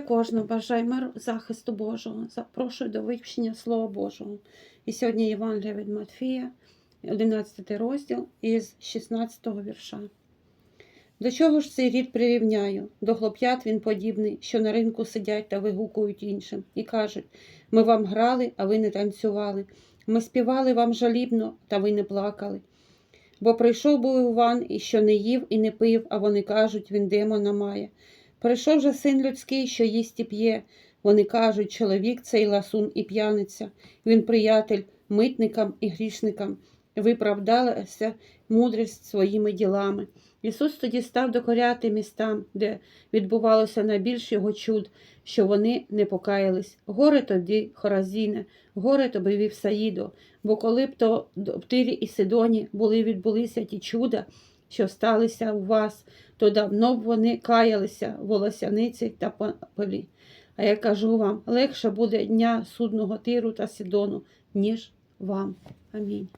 Вітаю кожного, бажаю миру, захисту Божого. Запрошую до вивчення Слова Божого. І сьогодні Євангелія від Матфія, 11 розділ із 16 вірша. До чого ж цей рід прирівняю? До хлоп'ят він подібний, що на ринку сидять та вигукують іншим, і кажуть: ми вам грали, а ви не танцювали. Ми співали вам жалібно, та ви не плакали. Бо прийшов був Іван, і що не їв і не пив, а вони кажуть, він демона має. Прийшов же син людський, що їсть і п'є. Вони кажуть, чоловік цей ласун і п'яниця. Він приятель митникам і грішникам. Виправдалася мудрість своїми ділами. Ісус тоді став докоряти містам, де відбувалося найбільш його чуд, що вони не покаялись. Горе тобі, Хоразіне, горе тобі Вівсаїдо, бо коли б то в Тирі і Сидоні були відбулися ті чуда, що сталися у вас, то давно б вони каялися волосяниці та полі. А я кажу вам, легше буде дня судного тиру та Сідону, ніж вам. Амінь.